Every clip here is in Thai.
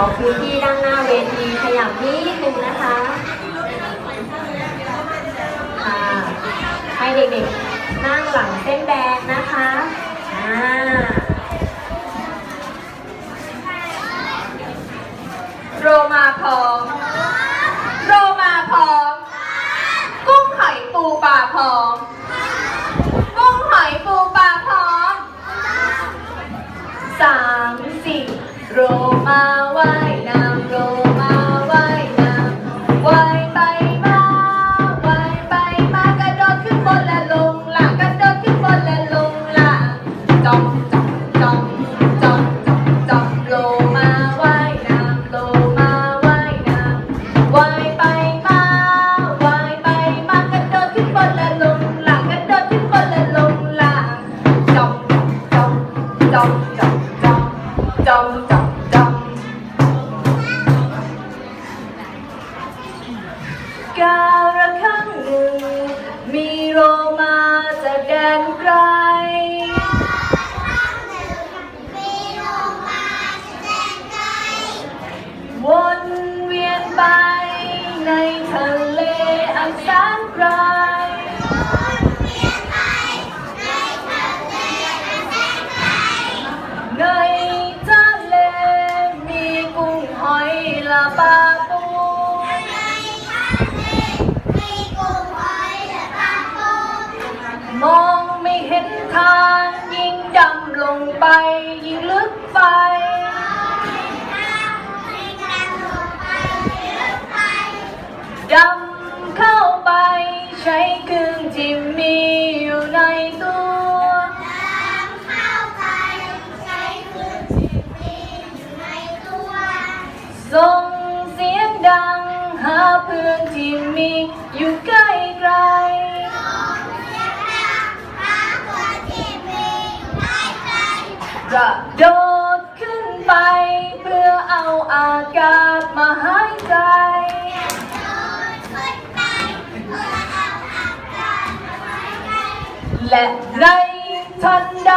อพื้นที่ด้านหน้าเวทีขยับนิดนึงนะคะค่ะให้เด็กๆนั่งหลังเส้นแบงนะคะอ่า down, go. ไปยิ่งลึกไป ดำเข้าไปใช้เครื่องที่มีอยู่ในตัว ส่งเสียงดังหาเพื่อนที่มีอยู่ใกล้ไกล จะโดดขึ้นไป เพื่อเอาอากาศมาหายใจ และในทันใด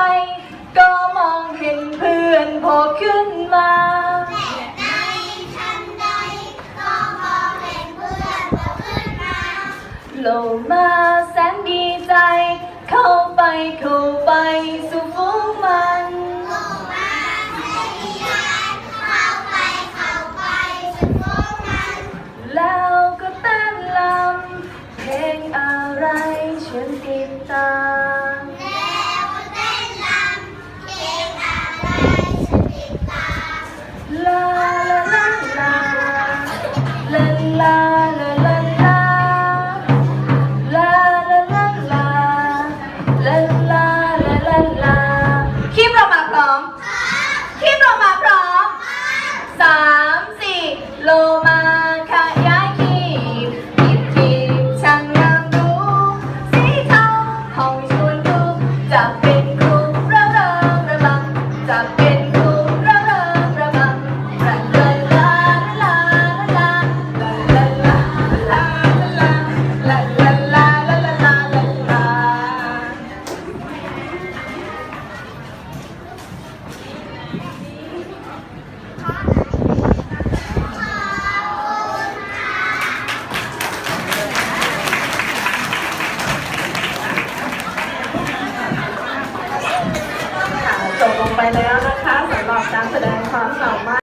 ก็มองเห็นเพื่อนพอขึ้นมาและใดทันใดก็มองเห็นเพื่อนพอขึ้นมา โลมาแสนดีใจ เข้าไปเข้าไปสู่ฝูงมัน 재밌겠다. แล้วนะคะสำหรับการแสดงความสามารถ